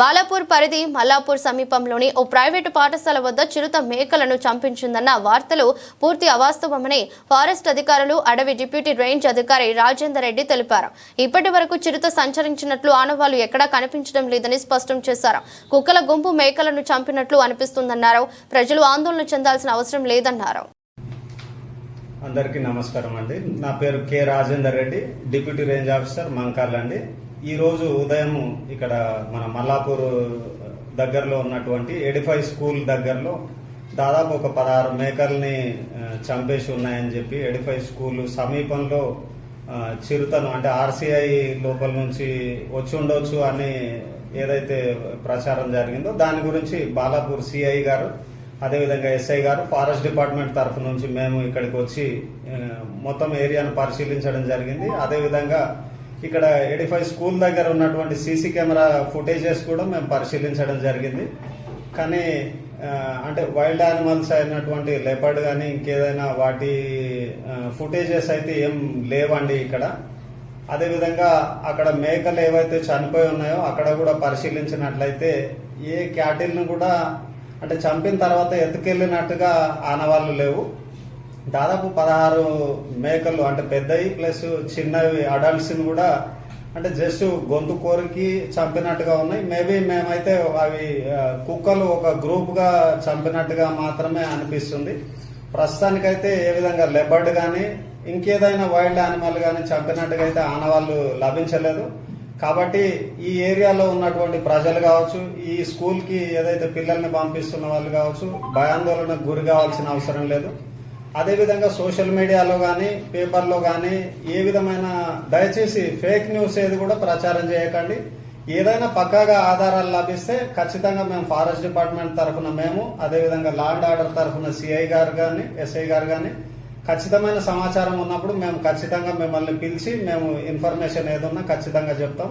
బాలాపూర్ పరిధి మల్లాపూర్ సమీపంలోని ఓ ప్రైవేటు పాఠశాల వద్ద చిరుత మేకలను చంపించిందన్న వార్తలు పూర్తి అవాస్తవమని ఫారెస్ట్ అధికారులు అడవి డిప్యూటీ రేంజ్ అధికారి రాజేందర్ రెడ్డి తెలిపారు. ఇప్పటి వరకు చిరుత సంచరించినట్లు ఆనవాళ్ళు ఎక్కడా కనిపించడం లేదని స్పష్టం చేశారు. కుక్కల గుంపు మేకలను చంపినట్లు అనిపిస్తుందన్నారు. ప్రజలు ఆందోళన చెందాల్సిన అవసరం లేదన్నారు. అందరికీ నమస్కారం అండి. నా పేరు K Rajender Reddy deputy range officer Mankal అండి ఈరోజు ఉదయం ఇక్కడ మన మల్లాపూర్ దగ్గరలో ఉన్నటువంటి ఎడిఫై స్కూల్ దగ్గరలో దాదాపు ఒక పదహారు మేకల్ని చంపేసి ఉన్నాయని చెప్పి ఎడిఫై స్కూల్ సమీపంలో చిరుతను అంటే ఆర్సీఐ లోపల నుంచి వచ్చి ఉండొచ్చు అని ఏదైతే ప్రచారం జరిగిందో దాని గురించి బాలాపూర్ సిఐ గారు అదేవిధంగా ఎస్ఐ గారు ఫారెస్ట్ డిపార్ట్మెంట్ తరఫు నుంచి మేము ఇక్కడికి వచ్చి మొత్తం ఏరియాను పరిశీలించడం జరిగింది. అదేవిధంగా ఇక్కడ ఎడిఫై స్కూల్ దగ్గర ఉన్నటువంటి సీసీ కెమెరా ఫుటేజెస్ కూడా మేము పరిశీలించడం జరిగింది. కానీ అంటే వైల్డ్ యానిమల్స్ అయినటువంటి లెపర్డ్ కానీ ఇంకేదైనా వాటి ఫుటేజెస్ అయితే ఏం లేవండి ఇక్కడ. అదేవిధంగా అక్కడ మేకలు ఏవైతే చనిపోయి ఉన్నాయో అక్కడ కూడా పరిశీలించినట్లయితే ఏ క్యాటిల్ను కూడా అంటే చంపిన తర్వాత ఎత్తుకెళ్ళినట్టుగా ఆనవాళ్ళు లేవు. దాదాపు పదహారు మేకలు అంటే పెద్దవి ప్లస్ చిన్నవి అడల్ట్స్ని కూడా అంటే జస్ట్ గొంతు కోరికి చంపినట్టుగా ఉన్నాయి. మేబీ మేమైతే అవి కుక్కలు ఒక గ్రూప్గా చంపినట్టుగా మాత్రమే అనిపిస్తుంది. ప్రస్తుతానికైతే ఏ విధంగా లెబర్డ్ కానీ ఇంకేదైనా వైల్డ్ యానిమల్ కానీ చంపినట్టుగా అయితే ఆనవాళ్ళు లభించలేదు. కాబట్టి ఈ ఏరియాలో ఉన్నటువంటి ప్రజలు కావచ్చు ఈ స్కూల్కి ఏదైతే పిల్లల్ని పంపిస్తున్న వాళ్ళు కావచ్చు భయాందోళనకు గురి కావాల్సిన అవసరం లేదు. అదేవిధంగా సోషల్ మీడియాలో కానీ పేపర్లో కానీ ఏ విధమైన దయచేసి ఫేక్ న్యూస్ ఏది కూడా ప్రచారం చేయకండి. ఏదైనా పక్కాగా ఆధారాలు లభిస్తే ఖచ్చితంగా మేము ఫారెస్ట్ డిపార్ట్మెంట్ తరఫున మేము అదేవిధంగా లా ఆర్డర్ తరఫున సిఐ గారు కానీ ఎస్ఐ గారు కానీ ఖచ్చితమైన సమాచారం ఉన్నప్పుడు మేము ఖచ్చితంగా మిమ్మల్ని పిలిచి మేము ఇన్ఫర్మేషన్ ఏదన్నా ఖచ్చితంగా చెప్తాం.